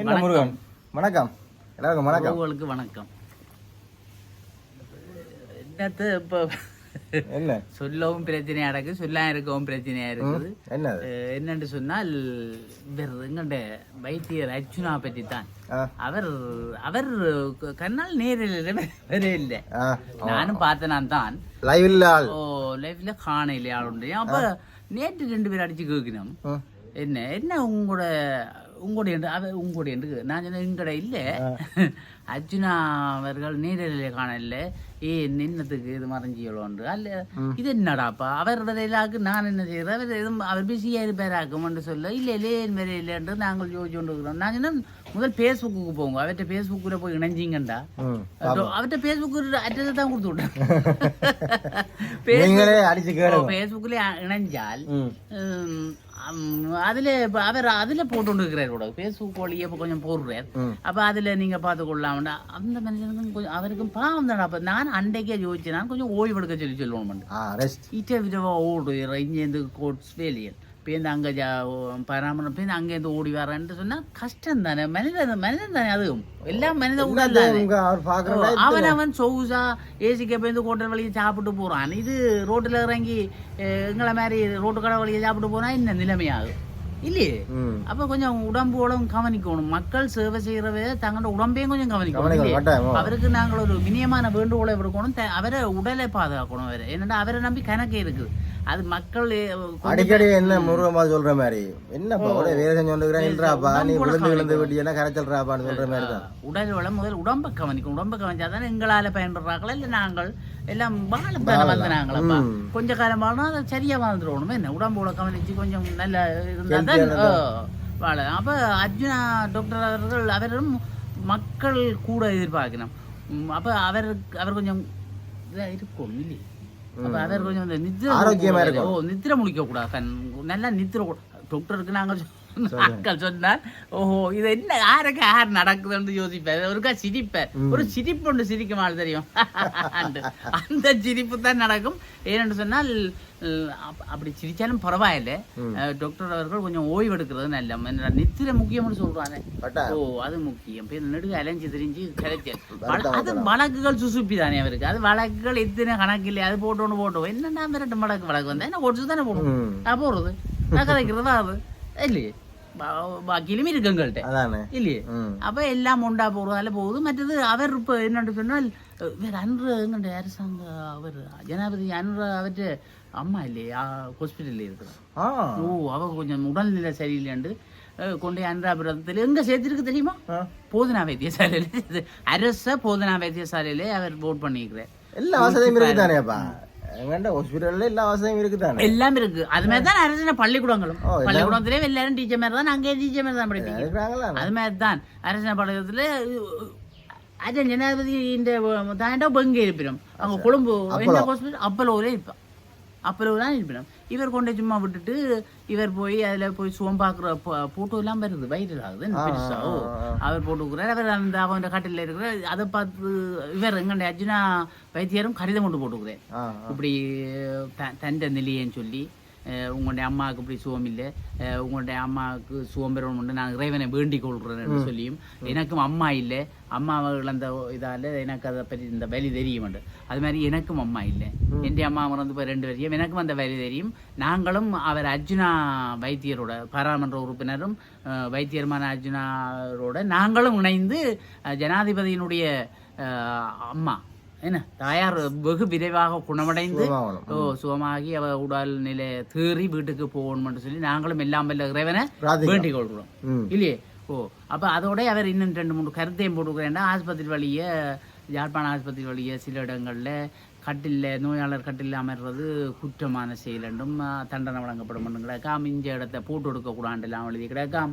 என்ன முருகன்? வணக்கம். எல்லாருக்கும் வணக்கம். உங்களுக்கு வணக்கம். என்னத்து இப்போ என்ன? சொல்லவும் பிரச்சனையா இருக்கு சொல்லாம இருக்கவும் பிரச்சனையா இருக்குது. என்னது? அஹ் என்னன்னு சொன்னால் இவர் எங்கண்ட வைத்தியர் அர்ச்சுனா பற்றி தான் அவர் அவர் கண்ணால் நேரில் வரவே இல்லை. நானும் பார்த்தேன் நான் தான் லைவ் இல்ல ஆள். ஓ லைஃப்ல காண இல்லையா அப்ப நேற்று ரெண்டு பேரும் அடிச்சு கேட்கணும். என்ன என்ன உங்களோட உங்களுடைய அவ உங்களுடைய நான் சொன்னேன் எங்கட இல்ல. அர்ஜுனா அவர்கள் நீரிலே காணல ஏ நின்னத்துக்கு இது மறைஞ்சியலோன்று அல்ல இது என்னடாப்பா? அவர் வரையிலாக்கு நான் என்ன செய்யறேன் அவர் எதுவும் அவர் பிஸியா இருப்பாராக்கும்னு சொல்ல இல்ல இல்லையே வரை இல்லைன்று நாங்கள் யோசிச்சு கொண்டு இருக்கிறோம் நான் சொன்னேன் முதல் ஃபேஸ்புக்கு போங்க. அவர்கிட்ட ஃபேஸ்புக்கில் போய் இணைஞ்சிங்கண்டா. அவர்கிட்ட ஃபேஸ்புக் அட்ரஸ் தான் கொடுத்து நீங்களே கேளுங்க. ஃபேஸ்புக்கில் இணைஞ்சால் அதுல அவர் அதுல போட்டு இருக்கிறார் கூட. ஃபேஸ்புக் வழியே இப்ப கொஞ்சம் போடுறார். அப்ப அதுல நீங்க பார்த்து கொள்ளலாம்டா அந்த மனுஷனுக்கும் கொஞ்சம் அவருக்கும் பாவம் தானே அப்ப நான் அன்றைக்கே யோசிச்சேன். நான் கொஞ்சம் ஓய்வு எடுக்க சொல்லி சொல்லுவோம். இட்ட விதவா ஓடு. இங்கேருந்து கோட்ஸ் வேலியல். பேருந்து அங்கே ஜா பராமரம் பேருந்து அங்கேருந்து ஓடி வரேன்ட்டு சொன்னா கஷ்டம் தானே மனித மனிதன் தானே அதுவும் எல்லாம் மனித உடல் தானே அவன் அவன் சொகுசா ஏசிக்கு போய் ஹோட்டல் வழியை சாப்பிட்டு போறான். இது ரோட்டில் இறங்கி எங்களை மாதிரி ரோட்டு கடை வழியை சாப்பிட்டு போனா என்ன நிலைமையாகும்? இல்லையே? அப்ப கொஞ்சம் உடம்போடும் கவனிக்கணும். மக்கள் சேவை செய்யறவ தங்களோட உடம்பையும் கொஞ்சம் கவனிக்கணும். அவருக்கு நாங்கள் ஒரு விநியமான வேண்டுகோளை விடுக்கணும். அவரை உடலை பாதுகாக்கணும் அவரை என்னடா அவரை நம்பி கணக்கு இருக்குது. அது மக்கள் அடிக்கடி என்ன முருகமா சொல்ற மாதிரி? என்னப்பா ஒரே வேலை செஞ்சு வந்துக்கிறேன் இல்லறாப்பா நீ விழுந்து விழுந்து விட்டியன்னா கரைச்சல்றாப்பான்னு சொல்ற மாதிரி தான் உடல் வளம் முதல் உடம்பை கவனிக்கும். உடம்பை கவனிச்சாதான் எங்களால பயன்படுறாங்களா? இல்ல நாங்கள் எல்லாம் வாழத்தானே வந்து நாங்களப்பா. கொஞ்ச காலம் வாழ்னா அதை சரியா வாழ்ந்துருவோம் என்ன உடம்போட கவனிச்சு கொஞ்சம் நல்லா இருந்தா தான் ஓ, வாழ. அப்ப அர்ஜுனா டாக்டர் அவர்கள் அவரும் மக்கள் கூட எதிர்பார்க்கணும். அப்ப அவர் அவர் கொஞ்சம் இதா இருக்கும் இல்லையே? அவர் கொஞ்சம் இந்த நித்திர ஆரோக்கியமா ஓ நித்திர முடிக்க கூடாது நல்லா நித்திர கூட டாக்டருக்கு நாங்கள் ஆட்கள் சொன்னால் ஓஹோ இது என்ன யாருக்கு யார் நடக்குதுன்னு யோசிப்பார். ஒருக்கா சிரிப்பார். ஒரு சிரிப்பு ஒன்று சிரிக்க மாதிரி தெரியும். அந்த சிரிப்பு தான் நடக்கும். ஏனென்று சொன்னால் அப்படி சிரிச்சாலும் பரவாயில்ல. டாக்டர் அவர்கள் கொஞ்சம் ஓய்வு எடுக்கிறது நல்ல நித்திர முக்கியம்னு சொல்றாங்க ஓ அது முக்கியம். நெடுக அலைஞ்சு திரிஞ்சு கிடைச்சல் அது வழக்குகள் சுசுப்பி தானே அவருக்கு. அது வழக்குகள் எத்தனை கணக்கு இல்லையா? அது போட்டு ஒன்று போட்டோம். என்னடா மிரட்டு வழக்கு வழக்கு வந்தா? என்ன ஒடிச்சு தானே போடும் நான் போடுறது? நான் கதைக்கிறதா அது? இல்லையே பாக்கியிலும் இருக்கு எங்கள்கிட்ட அதானே இல்லையே அப்ப எல்லாம் உண்டா போறதால போகுது மற்றது அவர் இப்ப என்னன்னு சொன்னால் வேற அன்று எங்கண்ட அரசாங்க அவர் ஜனாதிபதி அன்று அவற்று அம்மா இல்லையா ஹாஸ்பிட்டல்ல இருக்கிறார் ஓ அவ கொஞ்சம் உடல்நிலை சரியில்லைண்டு கொண்டு அன்றாபுரத்தில் எங்க சேர்த்திருக்கு தெரியுமா. போதனா வைத்தியசாலையில அரச போதனா வைத்தியசாலையில அவர் போட் பண்ணிக்கிறார் எல்லா வசதியும் இருக்குதானேப்பா எங்கண்ட ஹாஸ்பிட்டல்ல எல்லா வசதியும் இருக்குதானே எல்லாம் இருக்கு அது மாதிரி தான் அரசு பள்ளிக்கூடங்களும் ஓ, எல்லாம் பள்ளிக்கூடத்திலே எல்லாரும் டீச்சர் மாதிரி தான் அங்கே டீச்சர் மாதிரி தான் படிப்பீங்க அது மாதிரி தான் அரசு அது ஜனாதிபதி இந்த தாண்டா பெங்கே இருப்பிடும் அவங்க கொழும்பு என்ன ஹாஸ்பிட்டல் அப்பலோவில் இருப்பான் அப்பலோ தான் இருப்பிடும் இவர் கொண்டே சும்மா விட்டுட்டு இவர் போய் அதுல போய் சுகம் பார்க்குற போட்டோ எல்லாம் வருது வைரல் ஆகுது என்ன பெருசா. ஓ, அவர் போட்டுக்கிறார் அவர் அந்த அவன் கட்டில இருக்கிற அதை பார்த்து இவர் எங்கண்ட அர்ஜுனா வைத்தியரும் கடிதம் கொண்டு போட்டுக்கிறேன் இப்படி தண்ட நிலையன்னு சொல்லி. உங்களுடைய அம்மாவுக்கு இப்படி சுகம் இல்லை உங்களுடைய அம்மாவுக்கு சுகம் பெறணும் நான் இறைவனை வேண்டிக் கொள்கிறேன்னு சொல்லியும் எனக்கும் அம்மா இல்லை. அம்மாவை இழந்த இதால எனக்கு அதை பற்றி இந்த வலி தெரியும் அது மாதிரி எனக்கும் அம்மா இல்லை. என் அம்மா இறந்து போய் ரெண்டு வரையும் எனக்கும் அந்த வலி தெரியும். நாங்களும் அவர் அர்ஜுனா வைத்தியரோட பாராளுமன்ற உறுப்பினரும் வைத்தியருமான அர்ஜுனாரோட நாங்களும் இணைந்து ஜனாதிபதியினுடைய அம்மா. என்ன தாயார் வெகு விரைவாக குணமடைந்து. ஓ சுகமாகி அவ உடல் நிலை தேறி வீட்டுக்கு போகணும்னு சொல்லி நாங்களும் எல்லாம் வல்ல இறைவனை. வேண்டிக் கொள்கிறோம் இல்லையே ஓ அப்ப அதோட அவர் இன்னும் ரெண்டு மூணு கருத்தையும் போட்டுக்கிறேன்டா ஆஸ்பத்திரி வழிய யாழ்ப்பாண ஆஸ்பத்திரி வழிய சில இடங்கள்ல கட்டில்ல நோயாளர் கட்டில் அமர்றது குற்றமான செயல் என்றும் தண்டனை வழங்கப்படும் கிடக்காம் இஞ்ச இடத்த போட்டு எடுக்க கூடாண்டெல்லாம் எழுதி கிடக்காம்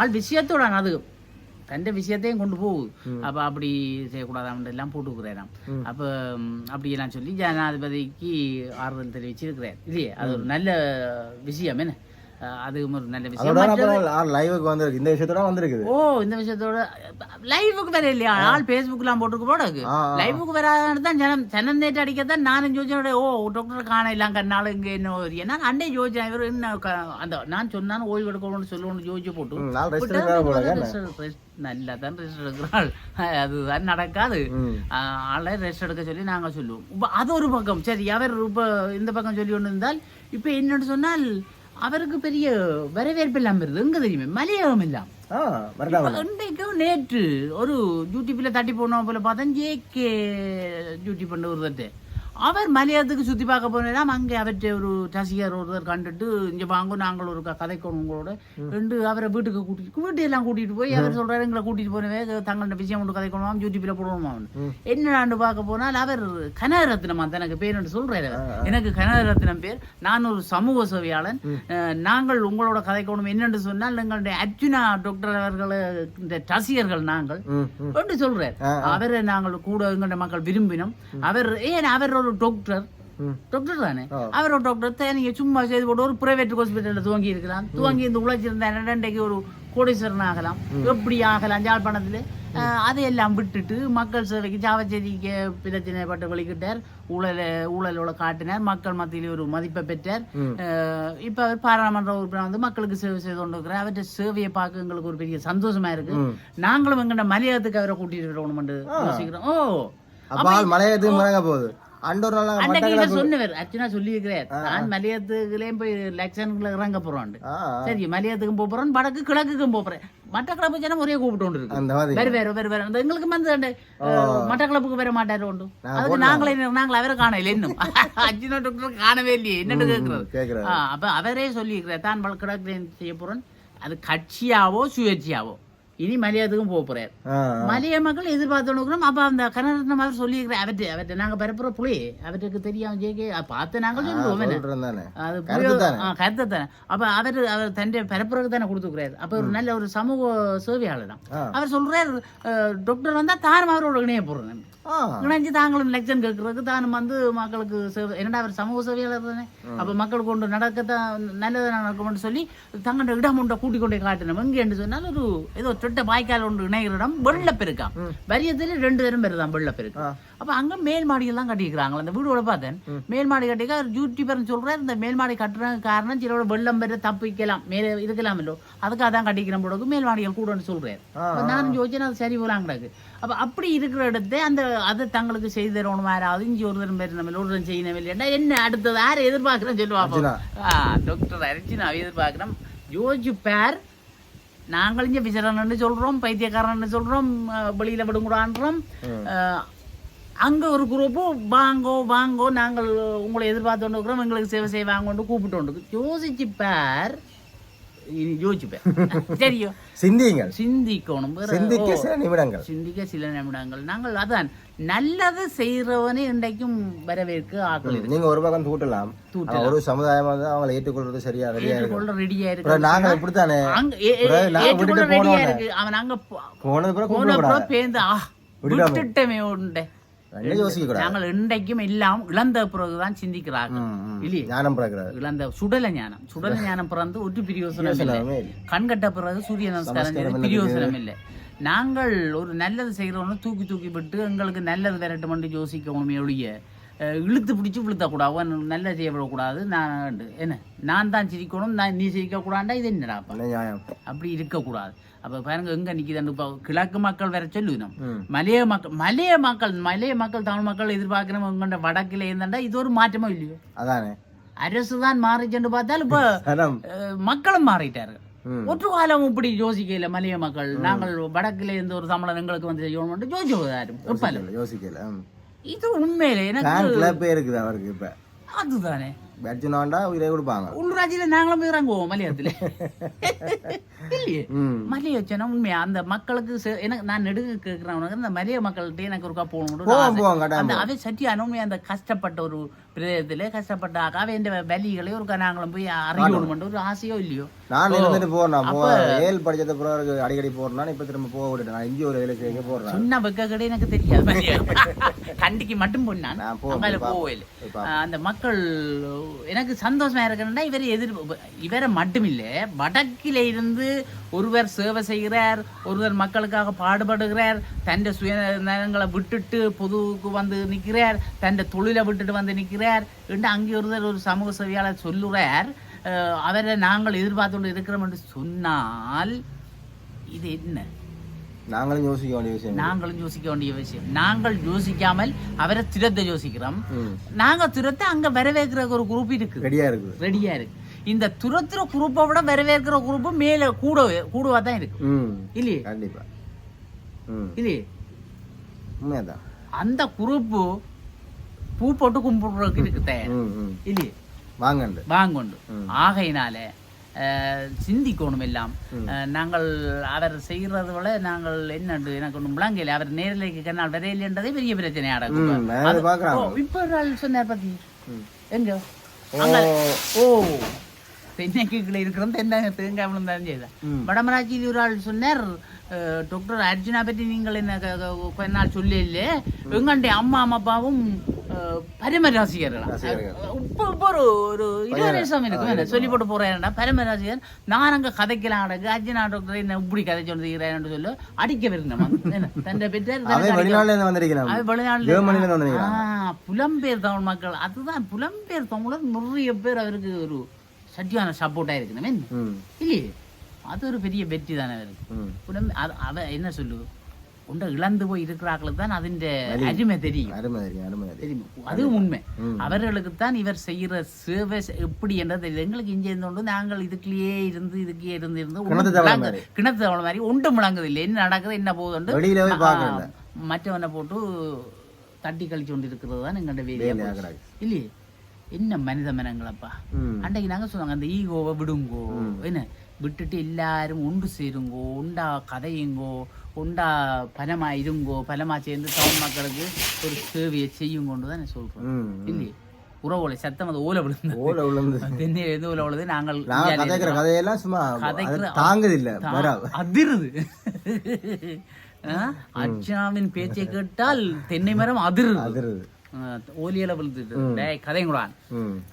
ஆள் விஷயத்தோட அது தന്റെ விஷயத்தையும் கொண்டு போகுது அப்ப அப்படி செய்யக்கூடாது எல்லாம் போட்டுக்கிறேன் அப்ப அப்படியெல்லாம் சொல்லி ஜனாதிபதிக்கு ஆறுதல் தெரிவிச்சிருக்கிறேன் இல்லையே? அது ஒரு நல்ல விஷயம் என்ன? அதுவும் ஒரு நல்ல விஷயம். லைவுக்கு வந்திருக்கு. இந்த விஷயத்தோட வந்திருக்குது. ஓ இந்த விஷயத்தோட லைவுக்கு வர இல்லையா? ஆள் ஃபேஸ்புக்லாம் போட்டுருக்கு போடக்கு. லைவுக்கு வராதான் தான் ஜனம் ஜனம் நேற்று அடிக்கத்தான் நானும் யோசனை ஓ டாக்டர் காண இல்லாம் கண்ணால இங்க என்ன ஏன்னா அண்டே யோசிச்சேன் இவர் என்ன அந்த நான் சொன்னாலும் ஓய்வு எடுக்கணும்னு சொல்லணும்னு யோசிச்சு போட்டு. நாள் நல்லா தான் ரெஸ்ட் எடுக்கிறாள். அதுதான் நடக்காது. ஆளை ரெஸ்ட் எடுக்க சொல்லி நாங்க சொல்லுவோம். அது ஒரு பக்கம். சரி அவர் இப்ப இந்த பக்கம் சொல்லி கொண்டு இருந்தால் இப்ப என்னன்னு சொன்னால் அவருக்கு பெரிய வரவேற்பு இல்லாம இருந்தது. எங்க தெரியுமே? மலையாளம் இல்லாம இன்றைக்கும் நேற்று ஒரு யூடியூப்ல தட்டி போனோம் போல பார்த்தேன். ஜேகே டியூட்டி பண்ண ஒருத்தர் அவர் மலையாளத்துக்கு சுத்தி பார்க்க போனேன் அங்கே அவற்றை ஒரு ரசிகர் ஒருத்தர் கண்டுட்டு இங்க வாங்க நாங்கள் ஒரு கதைக்கணும் உங்களோட. ரெண்டு அவரை வீட்டுக்கு கூட்டிட்டு வீட்டு எல்லாம் கூட்டிட்டு போய் அவர் சொல்றாரு எங்களை கூட்டிட்டு போனவே தங்களோட விஷயம் ஒன்று கதைக்கணும் யூடியூப்ல போடணுமா என்னடான்னு பார்க்க போனால் அவர் கனகரத்னமா தனக்கு பேர் என்று அவர். எனக்கு கனகரத்னம் பேர். நான் ஒரு சமூக சேவையாளன். நாங்கள் உங்களோட கதைக்கணும் என்னென்று சொன்னால் எங்களுடைய அர்ஜுனா டாக்டர் அவர்கள் இந்த ரசிகர்கள் நாங்கள். என்று சொல்றார். அவரை நாங்கள் கூட எங்களுடைய மக்கள் விரும்பினோம். அவர் ஏன் அவர் ஒரு டாக்டர். டாக்டர் தானே அவர் ஒரு டாக்டர் நீங்க சும்மா செய்து போட்டு ஒரு பிரைவேட் ஹாஸ்பிட்டல்ல துவங்கி இருக்கலாம் துவங்கி இந்த உழைச்சிருந்தா ரெண்டைக்கு ஒரு கோடீஸ்வரன் ஆகலாம் எப்படி ஆகலாம் ஜாழ்ப்பாணத்துல அதையெல்லாம் விட்டுட்டு மக்கள் சேவைக்கு சாவச்சேரிக்கு பிரச்சனைப்பட்டு வெளிக்கிட்டார் ஊழல ஊழலோட காட்டினார் மக்கள் மத்தியிலே ஒரு மதிப்பை பெற்றார் இப்ப அவர் பாராளுமன்ற உறுப்பினர் வந்து மக்களுக்கு சேவை செய்து கொண்டு இருக்கிறார் அவற்றை சேவையை பார்க்க எங்களுக்கு ஒரு பெரிய சந்தோஷமா இருக்கு நாங்களும் எங்கட மலையாளத்துக்கு அவரை கூட்டிட்டு வரணும்னு யோசிக்கிறோம் ஓ முறங்க போகுது அண்டோர் நாள் அன்றைக்கு இவர் சொன்னவர் அர்ச்சனா சொல்லி இருக்கிறார் நான் மலையத்துக்குலயும் போய் லட்சன்ல இறங்க போறோம் சரி மலையத்துக்கும் போறோம் வடக்கு கிழக்குக்கும் போறேன். மட்ட கிளப்பு ஜனம் ஒரே கூப்பிட்டு கொண்டு இருக்கு வேறு வேறு வேறு வேறு. எங்களுக்கு வந்து வர மாட்டாரு உண்டு அதுக்கு நாங்களே நாங்கள் அவரை காணல இன்னும். அர்ஜுனா டாக்டர் காணவே இல்லையே. என்னன்னு கேட்கறது அப்ப அவரே சொல்லியிருக்கிறார் தான் செய்ய போறேன். அது கட்சியாவோ சுயேட்சையாவோ. இனி மலையாதுக்கும் போக போறார். மலைய மக்கள் எதிர்பார்த்தோம் அப்ப அந்த கனரத்னம் அவர் சொல்லியிருக்கிறேன் அவர்கிட்ட அவர்கிட்ட நாங்க பரப்புற புலி அவருக்கு தெரியாம ஜேகே பார்த்து நாங்கள் சொல்லுவோம் அது கருத்து தானே. அப்ப அவர் அவர் தன்னுடைய பரப்புறதுக்கு தானே கொடுத்துக்கிறாரு அப்ப ஒரு நல்ல ஒரு சமூக சேவையாளர் தான். அவர் சொல்றார் டாக்டர் வந்தா தானும் அவரோட இணைய போடுறேன் இணைஞ்சு தாங்களும் லெக்சன் கேட்கறதுக்கு தானும் வந்து மக்களுக்கு சேவை என்னடா அவர் சமூக சேவையாளர் தானே? அப்ப மக்கள் கொண்டு நடக்கத்தான் நல்லது நடக்கும்னு சொல்லி தங்களோட இடம் ஒன்றை கூட்டி கொண்டே காட்டினோம். எங்க என்று சொன்னால் ஒரு ஏதோ தொட்ட வாய்க்கால் ஒன்று இணைகிற இடம் வெள்ளப்பெருக்காம் வரியத்துல ரெண்டு பேரும் பெருதான் வெள்ளப்பெருக்கு அப்ப அங்க மேல் மாடியெல்லாம் கட்டிக்கிறாங்க அந்த வீடோட பார்த்தேன். மேல் மாடி கட்டிக்க யூடியூபர் சொல்றாரு இந்த மேல் மாடி கட்டுறதுக்கு காரணம் சிலோட வெள்ளம் பெற தப்பிக்கலாம் மேலே இருக்கலாம் இல்லோ. அதுக்காக தான் கட்டிக்கிற போடுக்கு மேல் மாடிகள் கூடன்னு சொல்றாரு. நானும் யோசிச்சேன் அது சரி போலாம் கிடக்கு அப்ப அப்படி இருக்கிற இடத்தை அந்த அதை தங்களுக்கு செய்து தரணும் யாராவது இஞ்சி ஒரு தரம் பேர் நம்ம ஒரு செய்யணும் இல்லையா? என்ன அடுத்தது? யாரை எதிர்பார்க்கிறேன்னு சொல்லுவாங்க டாக்டர் அரிச்சினா எதிர்பார்க்கிறோம். யோசிச்சு பேர் நாங்கள் இங்க விசரன்னு சொல்றோம் பைத்தியக்காரன்னு சொல்றோம் அஹ் வெளியில விடுங்கூடான்றோம். அங்க ஒரு குரூப்பு வாங்கோ வாங்கோ நாங்கள் உங்களை எதிர்பார்த்து இருக்கிறோம் எங்களுக்கு சேவை செய்வாங்கன்னு கூப்பிட்டு யோசிச்சு பார் பார் சரியோ சிந்தியுங்கள் சிந்திக்கணும் வேற- சிந்திக்க சில நிமிடங்கள் சிந்திக்க சில நிமிடங்கள் நாங்கள் அதான் நல்லது செய்யறவனே இன்றைக்கும் வரவேற்க ஆக்கள் நீங்க ஒரு பக்கம் தூட்டலாம் ஒரு சமுதாயம் வந்து அவங்களை ஏற்றுக்கொள்றது சரியா ரெடியா இருக்கு ரெடியா நாங்க இப்படித்தானே ஏற்றுக்கொள்ள ரெடியா. இருக்கு அவன் அங்க போனது பிறகு பேருந்து விட்டுட்டமே உண்டு நாங்கள் இன்றைக்கும் எல்லாம் இழந்த பிறகுதான் சிந்திக்கிறார்கள். இல்லையே? ஞானம் இழந்த சுடல ஞானம். சுடல ஞானம் பிறந்து ஒரு பிரயோசனம் இல்லை. எல்லாமே இல்லை. கண் கட்ட பிறகு சூரிய நமஸ்காரம் பிரயோசனம் இல்லை. நாங்கள் ஒரு நல்லது செய்கிறவன தூக்கி தூக்கி விட்டு எங்களுக்கு நல்லது விரட்டுமென்று யோசிக்கணுமே ஒழிய இழுத்து பிடிச்சி விழுத்தக்கூடாது. அவன் நல்லது செய்யப்படக்கூடாது நான் என்ன? நான் தான் சிரிக்கணும். நான் நீ சிரிக்கக்கூடாண்டா இது என்னடாப்பா என்ன நியாயம்? அப்படி இருக்கக்கூடாது. அப்ப பாருங்க எங்க நிக்குது இப்போ கிழக்கு மக்கள் வேற சொல்லுவோம். மலைய மக்கள் மலைய மக்கள் மலைய மக்கள் தமிழ் மக்கள் எதிர்பார்க்கிறோம் உங்கள்ட வடக்கில் இருந்தாண்டா இது ஒரு மாற்றமோ இல்லையோ அதானே அரசு தான் மாறிச்சுன்னு பார்த்தால் இப்போ மக்களும் மாறிட்டார்கள் ம். ஒற்று காலம் இப்படி யோசிக்கல மலைய மக்கள் நாங்கள் வடக்கில் இருந்து ஒரு சம்பளம் எங்களுக்கு வந்து செய்யணும்னு யோசிச்சு யோசிக்கல. இது உண்மையில எனக்கு இருக்குது அவருக்கு இப்ப அதுதானே பேட்ஜினாண்டா உயிரை கொடுப்பாங்க உள்ளூராட்சியில நாங்களும் போய் இறங்குவோம் மலையத்துல இல்லையே ம் மலைய வச்சோன்னா உண்மையா அந்த மக்களுக்கு எனக்கு நான் நெடுக கேட்கிறேன் உனக்கு இந்த மலைய மக்கள்கிட்ட எனக்கு ஒருக்கா போகணும் அந்த அவை சட்டியான உண்மையா அந்த கஷ்டப்பட்ட ஒரு பிரதேசத்துல கஷ்டப்பட்டாக்கா அவன் வலிகளை ஒரு நாங்களும் போய் அறியணுமென்ற ஒரு ஆசையோ இல்லையோ நான் இருந்துட்டு போறேன் போ ஏழு படிச்சத பிறகு அடிக்கடி போறேன் இப்ப திரும்ப போக விட்டுட்டேன். நான் இங்கே ஒரு வேலை செய்ய போறேன். சொன்ன வெக்க கடை எனக்கு தெரியாது. கண்டிக்கு மட்டும் போனான் போய் போவேல அந்த மக்கள் எனக்கு சந்தோஷமா இருக்கிறேன்னா இவரை எதிர் இவரை மட்டும் இல்ல வடக்கில இருந்து ஒருவர் சேவை செய்கிறார் ஒருவர் மக்களுக்காக பாடுபடுகிறார் தன் சுய நலங்களை விட்டுட்டு பொதுவுக்கு வந்து நிற்கிறார் தன் தொழிலை விட்டுட்டு வந்து நிற்கிறார் என்று அங்கே ஒருவர் ஒரு சமூக சேவையாளர் சொல்லுறார். அவரை நாங்கள் எதிர்பார்த்து இருக்கிறோம் என்று சொன்னால் இது என்ன? நாங்களும் யோசிக்க வேண்டிய விஷயம் நாங்களும் யோசிக்க வேண்டிய விஷயம். நாங்கள் யோசிக்காமல் அவரை திறத்தை யோசிக்கிறோம். நாங்க துரத்தை அங்க வரவேற்கிற ஒரு குரூப் இருக்கு. ரெடியா இருக்குது ரெடியா இருக்கு. இந்த துரத்துற குரூப்பை விட வரவேற்கிற குரூப் மேல கூட கூடவா தான் இருக்கு. இல்லையே? கண்டிப்பா. ம். இல்லையே? உண்மைதான். அந்த குரூப்பு பூ போட்டு கும்பிடுறதுக்கு இருக்கு தயார் இல்லையே? வாங்கண்டு வாங்கொண்டு. ஆகையினால சிந்திக்கணும் எல்லாம் நாங்கள் அவர் செய்கிறது விட நாங்கள் என்னண்டு எனக்கு ஒன்றும் விளங்கல அவர் நேரில் கண்ணால் வரையில்ன்றதே பெரிய பிரச்சனை ம் அடக்கும் வேற பாக்குறாங்க இப்போ ஒரு ஆள் சொன்னார் பத்தி. எங்க ஓ தென்னைக்குள்ள இருக்கிறோம் தென்னை தேங்காய் விழுந்தாலும் செய்தா ம். வடமராட்சியில் ஒரு ஆள் சொன்னார் டாக்டர் அர்ஜுனா பற்றி நீங்கள் என்ன கொஞ்ச நாள் சொல்லி இல்லை எங்கண்டைய அம்மா அம்மாப்பாவும் பரம ரசிகர்களா. இப்போ இப்போ ஒரு ஒரு இருபது நிமிஷம் இருக்கும். என்ன சொல்லி போட்டு போறேன்டா பரம ரசிகர் நான் அங்க கதைக்கலாம் அடக்கு அர்ஜுனா டாக்டர் என்ன இப்படி கதை சொல்லுகிறேன் சொல்லி. அடிக்க விருந்தேன் தன்னை பெற்றார் ஆ, புலம்பெயர் தமிழ் மக்கள். அதுதான் புலம்பெயர் தமிழர் நிறைய பேர் அவருக்கு ஒரு சட்டியான சப்போர்ட்டா இருக்குமே ம். இல்லையே? அது ஒரு பெரிய வெற்றி தானே அவருக்கு அவ என்ன சொல்லு? உண்ட இழந்து போய் இருக்கிறார்களுக்கு தான் அதிന്റെ அருமை. தெரியும். தெரியும். அதுவும் உண்மை. அவர்களுக்கு தான் இவர் செய்யற சேவை செ- எப்படி என்றது. எங்களுக்கு இங்கே இருந்தோண்டு நாங்கள் இதுக்குள்ளேயே இருந்து இதுக்கே இருந்து இருந்து கிணத்து தவளை மாதிரி. ஒன்றும் விளங்குது இல்லை என்ன நடக்குது என்ன பார்க்கல மற்றவனை போட்டு தட்டி கழிச்சு கொண்டு இருக்கிறது தான் எங்கள்ட வேலையா வேலையா போச்சு. கிடக்கு. இல்லையே? என்ன மனித மனங்களப்பா? அன்றைக்கு நாங்க சொன்னாங்க அந்த ஈகோவை விடுங்கோ. என்ன? விட்டுட்டு எல்லாரும் ஒன்று சேருங்கோ உண்டா கதையுங்கோ உண்டா பலமா இருங்கோ பலமா சேர்ந்து தமிழ் மக்களுக்கு ஒரு சேவையை செய்யுங்கொண்டு தான் நான் சொல்றேன் ம் இல்லையே? உறவுகளை சத்தம் அது ஓலை விழுந்து ஓல விழுந்து தென்னை எது ஓலை விழுது நாங்கள் கதைக்கிற கதையெல்லாம் சும்மா கதைக்கிற- தாங்குது இல்ல அதிருது? அர்ச்சனாவின் பேச்சை கேட்டால் தென்னை மரம் அதிருது. அதிருது. ஓலியில விழுந்துட்டு. டேய்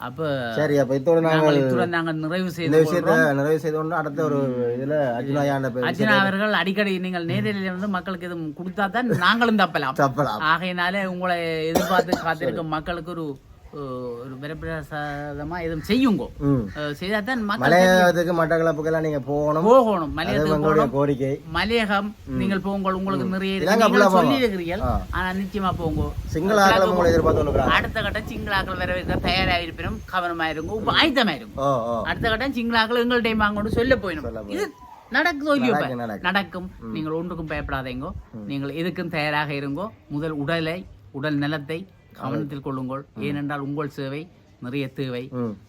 அப்ப சரி அப்ப இத்தோட நாங்கள் இத்துடன் நாங்கள் நிறைவு செய்து விஷயத்த நிறைவு அடுத்த ஒரு இதுல அர்ஜுனா அவர்கள் அடிக்கடி நீங்கள் நேரில் வந்து மக்களுக்கு எதுவும் கொடுத்தா தான் நாங்களும் தப்பலாம். தப்பலாம். ஆகையினால உங்களை எதிர்பார்த்து காத்திருக்கும் மக்களுக்கு ஒரு ஒரு வரப்பிரசாதமா எதுவும் செய்யுங்கோ. ம். அஹ், செய்தாதான் மக்கள் மலையாளத்துக்கு மட்டக்களப்புக்கெல்லாம் நீங்க போகணும். போகணும். போகணும். கோரிக்கை. மலையகம் நீங்கள் போங்கள் உங்களுக்கு நிறைய இருக்கு. இலங்கை நீங்கள் full-ஆ சொல்லி போங்க. இருக்கிறீர்கள் ஆ. ஆனா நிச்சயமா போங்க. சிங்கள ஆக்களை உங்களை எதிர்பார்த்து அடுத்த கட்டம் சிங்களாக்கள் வரவேற்க தயாராயிருப்பினும் கவனமாயிருங்க. இப்ப ஆயத்தமாயிருங்க ஓ ஓ. அடுத்த கட்டம் சிங்களாக்கள் எங்கள் டைம் வாங்கொண்டு சொல்ல போயிடும் இது நடக்குதோ இல்லையோ இப்ப? நடக்கும். நீங்கள் ஒன்றுக்கும் பயப்படாதீங்கோ. நீங்கள் எதுக்கும் தயாராக இருங்கோ. முதல் உடலை உடல் நலத்தை கவனத்தில் கொள்ளுங்கள். ஏனென்றால் உங்கள் சேவை நிறைய தேவை.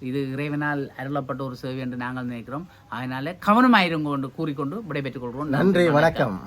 இது இறைவனால் அருளப்பட்ட ஒரு சேவை என்று நாங்கள் நினைக்கிறோம். அதனால கவனமாயிருங்கோ என்று கூறிக்கொண்டு விடைபெற்றுக் கொள்கிறோம். நன்றி வணக்கம்.